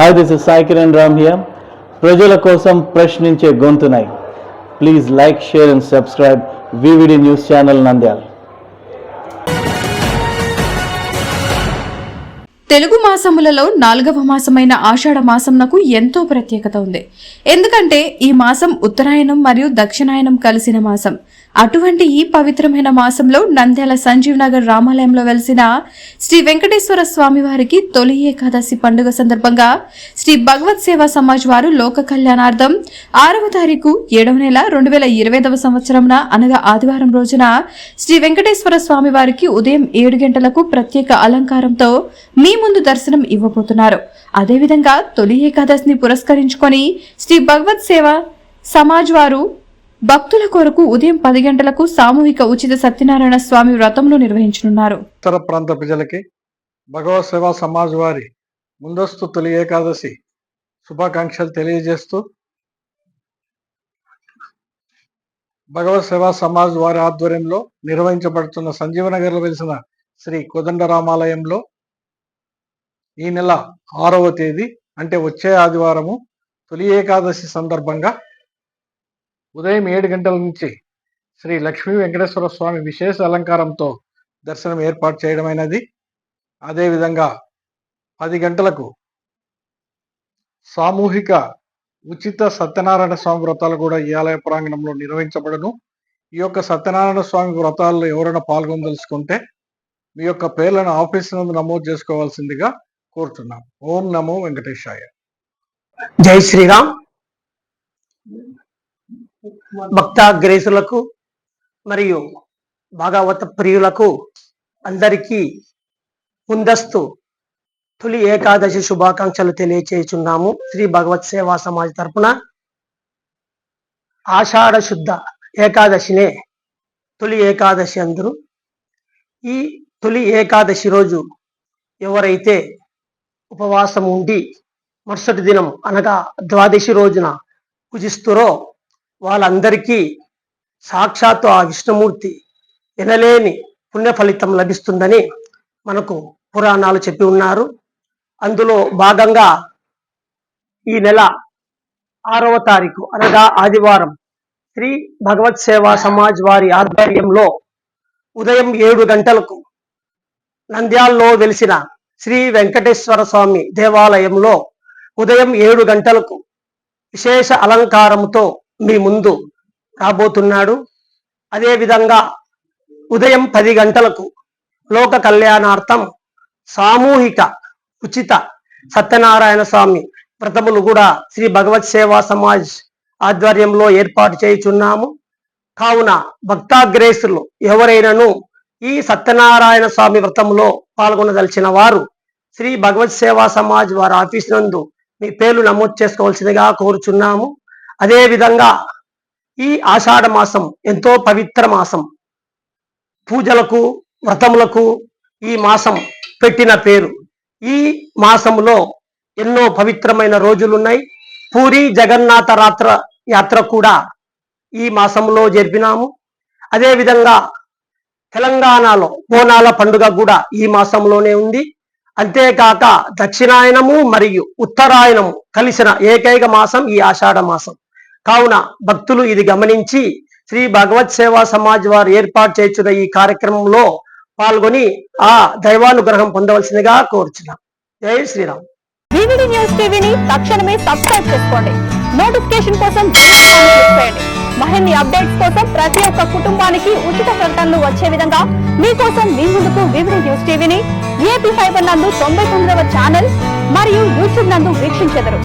Hi this is Sai Kiran Ram here ప్రజల కోసం ప్రశ్నించే గొంతునై. Please like share and subscribe VVD news channel Nandyal Telugu మాసములలో నాలుగవ మాసమైన ఆషాఢ మాసంనకు ఎంతో ప్రత్యేకత ఉంది. ఎందుకంటే ఈ మాసం ఉత్తరాయణం మరియు దక్షిణాయనం కలిసిన మాసం. అటువంటి ఈ పవిత్రమైన మాసంలో నంద్యాల సంజీవ్ నగర్ రామాలయంలో వెలిసిన శ్రీ వెంకటేశ్వర స్వామి వారికి తొలి ఏకాదశి పండుగ సందర్భంగా శ్రీ భగవత్ సేవా సమాజ్ వారు లోక కళ్యాణార్థం ఆరవ తారీఖు ఏడవ నెల రెండు వేల ఇరవైదవ సంవత్సరంన అనగా ఆదివారం రోజున శ్రీ వెంకటేశ్వర స్వామి వారికి ఉదయం ఏడు గంటలకు ప్రత్యేక అలంకారంతో మీ ముందు దర్శనం ఇవ్వబోతున్నారు. అదేవిధంగా తొలి ఏకాదశిని పురస్కరించుకొని శ్రీ భగవత్ సేవ సమాజ్ వారు భక్తుల కొరకు ఉదయం పది గంటలకు సామూహిక ఉచిత సత్యనారాయణ స్వామి వ్రతంలో నిర్వహించనున్నారు. ఉత్తర ప్రాంత ప్రజలకి భగవత్ సేవా సమాజ్ వారి ముందస్తు తొలి ఏకాదశి శుభాకాంక్షలు తెలియజేస్తూ భగవత్ సేవా సమాజ్ వారి ఆధ్వర్యంలో నిర్వహించబడుతున్న సంజీవనగర్లో వెలిసిన శ్రీ కోదండరామాలయంలో ఈ నెల ఆరవ తేదీ అంటే వచ్చే ఆదివారము తొలి ఏకాదశి సందర్భంగా ఉదయం ఏడు గంటల నుంచి శ్రీ లక్ష్మీ వెంకటేశ్వర స్వామి విశేష అలంకారంతో దర్శనం ఏర్పాటు చేయడమైనది. అదేవిధంగా పది గంటలకు సామూహిక ఉచిత సత్యనారాయణ స్వామి వ్రతాలు కూడా ఈ ఆలయ ప్రాంగణంలో నిర్వహించబడను. ఈ యొక్క సత్యనారాయణ స్వామి వ్రతాల్లో ఎవరైనా పాల్గొనదలుచుకుంటే మీ యొక్క పేర్లను ఆఫీస్ నందు నమోదు చేసుకోవాల్సిందిగా కోరుతున్నాం. ఓం నమో వెంకటేశాయ. జై శ్రీరామ్. భక్తాగ్రేసులకు మరియు భాగవత ప్రియులకు అందరికీ ముందస్తు తొలి ఏకాదశి శుభాకాంక్షలు తెలియచేయుచున్నాము శ్రీ భగవత్ సేవా సమాజ్ తరపున ఆషాఢ శుద్ధ ఏకాదశినే తొలి ఏకాదశి అందరూ. ఈ తొలి ఏకాదశి రోజు ఎవరైతే ఉపవాసం ఉండి మరుసటి దినం అనగా ద్వాదశి రోజున పూజిస్తురో వాళ్ళందరికీ సాక్షాత్తు ఆ విష్ణుమూర్తి వినలేని పుణ్య ఫలితం లభిస్తుందని మనకు పురాణాలు చెప్పి ఉన్నారు. అందులో భాగంగా ఈ నెల ఆరవ తారీఖు అనగా ఆదివారం శ్రీ భగవత్ సేవా సమాజ్ వారి ఆధ్వర్యంలో ఉదయం ఏడు గంటలకు నంద్యాల్లో వెలిసిన శ్రీ వెంకటేశ్వర స్వామి దేవాలయంలో ఉదయం ఏడు గంటలకు విశేష అలంకారంతో మీ ముందు రాబోతున్నాడు. అదేవిధంగా ఉదయం పది గంటలకు లోక కళ్యాణార్థం సామూహిక ఉచిత సత్యనారాయణ స్వామి వ్రతములు కూడా శ్రీ భగవత్ సేవా సమాజ్ ఆధ్వర్యంలో ఏర్పాటు చేయుచున్నాము. కావున భక్తాగ్రేసులు ఎవరైనాను ఈ సత్యనారాయణ స్వామి వ్రతంలో పాల్గొనదలిచిన వారు శ్రీ భగవత్ సేవా సమాజ్ వారి ఆఫీస్ నందు మీ పేర్లు నమోదు చేసుకోవాల్సిందిగా కోరుచున్నాము. అదే విధంగా ఈ ఆషాఢ మాసం ఎంతో పవిత్ర మాసం. పూజలకు వ్రతములకు ఈ మాసం పెట్టిన పేరు. ఈ మాసములో ఎన్నో పవిత్రమైన రోజులున్నాయి. పూరి జగన్నాథ రాత్ర యాత్ర కూడా ఈ మాసంలో జరిపినాము. అదేవిధంగా తెలంగాణలో బోనాల పండుగ కూడా ఈ మాసంలోనే ఉంది. అంతేకాక దక్షిణాయనము మరియు ఉత్తరాయణము కలిసిన ఏకైక మాసం ఈ ఆషాఢ మాసం. కావున భక్తులు ఇది గమనించి శ్రీ భగవత్ సేవా సమాజ్ వారు ఏర్పాటు చేస్తున్న ఈ కార్యక్రమంలో పాల్గొని ఆ దైవానుగ్రహం పొందవలసిందిగా కోరుచున్నాం. జై శ్రీరామ్. వివిడి న్యూస్ టీవీని తక్షణమే సబ్స్క్రైబ్ చేసుకోండి. నోటిఫికేషన్ కోసం బెల్ మరిన్ని అప్డేట్స్ కోసం ప్రతి ఒక్క కుటుంబానికి ఉచిత ప్రకటనలు వచ్చే విధంగా మీకోసం మీ ముందుకు వివిడి న్యూస్ టీవీని ఏపీ ఫైబర్ నందు తొంభై తొమ్మిదవ ఛానల్ మరియు యూట్యూబ్ నందు వీక్షించెదరు.